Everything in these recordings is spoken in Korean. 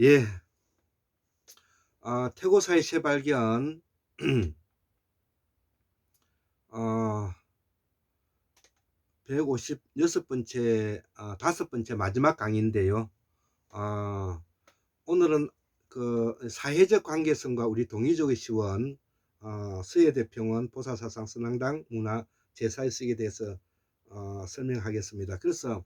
예. 아, 태고사의 재발견, 어, 156번째, 아, 다섯 번째 마지막 강의인데요. 아, 오늘은 그 사회적 관계성과 우리 동의적의 시원, 어, 서예대평원 보사사상 선앙당 문화 제사의 쓰기에 대해서 어, 설명하겠습니다. 그래서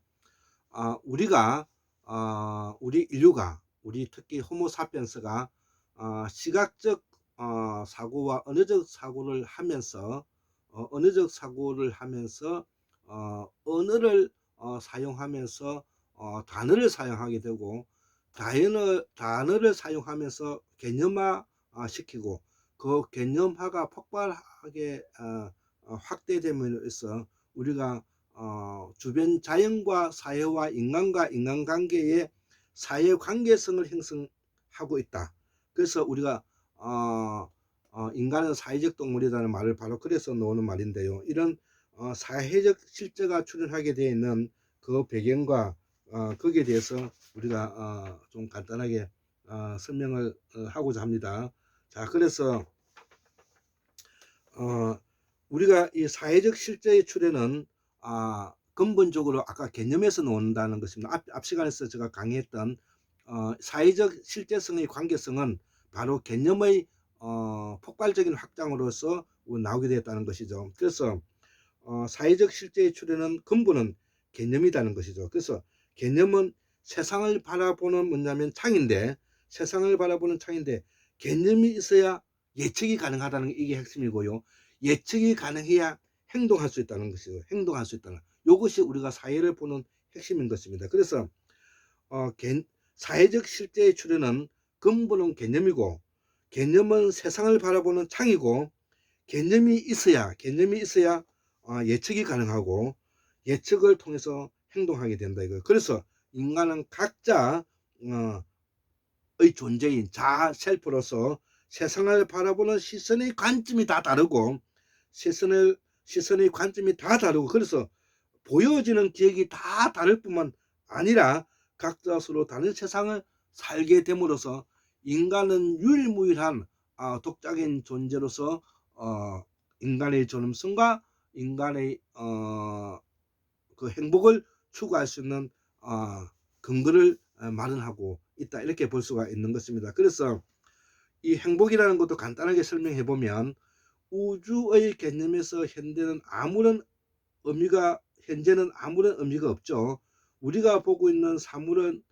아, 우리가 어, 우리 인류가 우리 특히 호모사피엔스가 어, 시각적 어, 사고와 언어적 사고를 하면서 어, 언어적 사고를 하면서 어, 언어를 어, 사용하면서 어, 단어를 사용하게 되고 단어, 단어를 사용하면서 개념화 어, 시키고 그 개념화가 폭발하게 어, 어, 확대됨으로써 우리가 어, 주변 자연과 사회와 인간과 인간관계의 사회 관계성을 형성하고 있다. 그래서 우리가 어, 어, 인간은 사회적 동물이라는 말을 바로 그래서 놓는 말인데요. 이런 어, 사회적 실제가 출현하게 되어 있는 그 배경과 어, 거기에 대해서 우리가 어, 좀 간단하게 어, 설명을 어, 하고자 합니다. 자, 그래서 어, 우리가 이 사회적 실제의 출현은 아, 근본적으로 아까 개념에서 나온다는 것입니다. 앞, 앞 시간에서 제가 강의했던 어, 사회적 실제성의 관계성은 바로 개념의 어, 폭발적인 확장으로서 나오게 되었다는 것이죠. 그래서 어, 사회적 실제의 출현은 근본은 개념이라는 것이죠. 그래서 개념은 세상을 바라보는 뭐냐면 창인데 세상을 바라보는 창인데 개념이 있어야 예측이 가능하다는 게 이게 핵심이고요. 예측이 가능해야 행동할 수 있다는 것이죠. 행동할 수 있다는 이것이 우리가 사회를 보는 핵심인 것입니다. 그래서 어, 개, 사회적 실제의 출현은 근본은 개념이고 개념은 세상을 바라보는 창이고 개념이 있어야 개념이 있어야 어, 예측이 가능하고 예측을 통해서 행동하게 된다 이거. 그래서 인간은 각자 어, 의 존재인 자아 셀프로서 세상을 바라보는 시선의 관점이 다 다르고 시선을 시선의 관점이 다 다르고 그래서 보여지는 기억이 다 다를 뿐만 아니라 각자 서로 다른 세상을 살게 됨으로써 인간은 유일무이한 어, 독자적인 존재로서 어, 인간의 존엄성과 인간의 어, 그 행복을 추구할 수 있는 어, 근거를 마련하고 있다 이렇게 볼 수가 있는 것입니다. 그래서 이 행복이라는 것도 간단하게 설명해 보면 우주의 개념에서 현대는 아무런 의미가 현재는 아무런 의미가 없죠. 우리가 보고 있는 사물은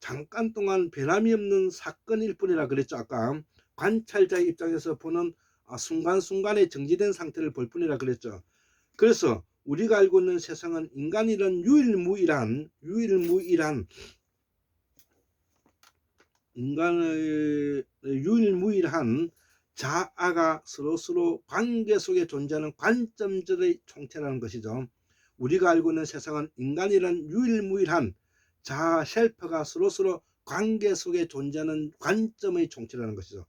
잠깐 동안 변함이 없는 사건일 뿐이라 그랬죠. 아까 관찰자의 입장에서 보는 아, 순간순간에 정지된 상태를 볼 뿐이라 그랬죠. 그래서 우리가 알고 있는 세상은 인간이란 유일무이란 유일무이란 인간의 유일무이한 자아가 서로서로 관계 속에 존재하는 관점들의 총체라는 것이죠. 우리가 알고 있는 세상은 인간이란 유일무이한 자아 셀프가 서로서로 관계 속에 존재하는 관점의 총체라는 것이죠.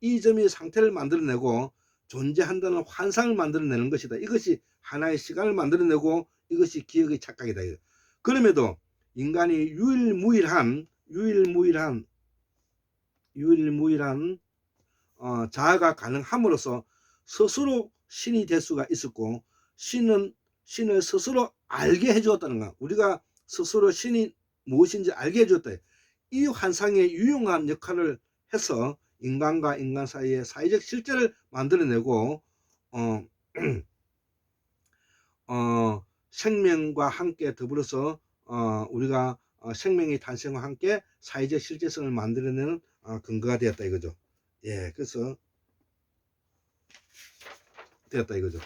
이 점이 상태를 만들어내고 존재한다는 환상을 만들어내는 것이다. 이것이 하나의 시간을 만들어내고 이것이 기억의 착각이다. 그럼에도 인간이 유일무일한 유일무일한 유일무일한 어, 자아가 가능함으로써 스스로 신이 될 수가 있었고 신은 신을 스스로 알게 해주었다는 것. 우리가 스스로 신이 무엇인지 알게 해줬다. 이 환상에 유용한 역할을 해서 인간과 인간 사이의 사회적 실제를 만들어내고 어, 어, 생명과 함께 더불어서 어, 우리가 어, 생명의 탄생과 함께 사회적 실제성을 만들어내는 어, 근거가 되었다 이거죠. 예, 그래서 되었다 이거죠.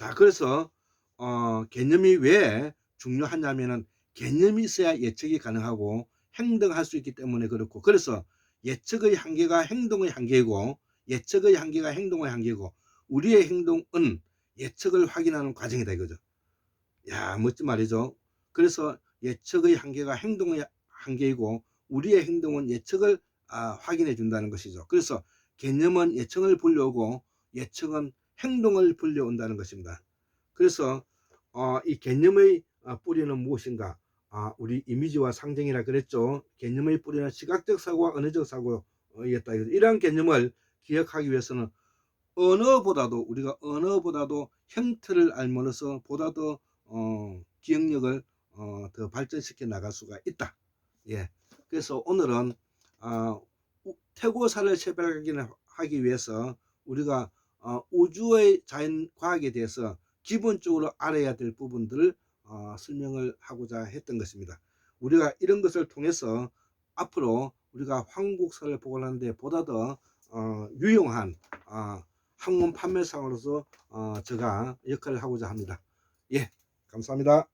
자, 그래서 어, 개념이 왜 중요하냐면은 개념이 있어야 예측이 가능하고 행동할 수 있기 때문에 그렇고 그래서 예측의 한계가 행동의 한계이고 예측의 한계가 행동의 한계고 우리의 행동은 예측을 확인하는 과정이다 이거죠. 야 멋진 말이죠. 그래서 예측의 한계가 행동의 한계이고 우리의 행동은 예측을 아, 확인해 준다는 것이죠. 그래서 개념은 예측을 불려오고 예측은 행동을 불려온다는 것입니다. 그래서 어, 이 개념의 어, 뿌리는 무엇인가? 아, 우리 이미지와 상징이라 그랬죠. 개념의 뿌리는 시각적 사고와 언어적 사고였다. 이러한 개념을 기억하기 위해서는 언어보다도 우리가 언어보다도 형태를 알므로써 보다 더 어, 기억력을 어, 더 발전시켜 나갈 수가 있다. 예. 그래서 오늘은 아, 우- 태고사를 체별하기 위해서 우리가 어, 우주의 자연 과학에 대해서 기본적으로 알아야 될 부분들을 어, 설명을 하고자 했던 것입니다. 우리가 이런 것을 통해서 앞으로 우리가 한국사를 보관하는데 보다 더 어, 유용한 어, 학문 판매상으로서 어, 제가 역할을 하고자 합니다. 예, 감사합니다.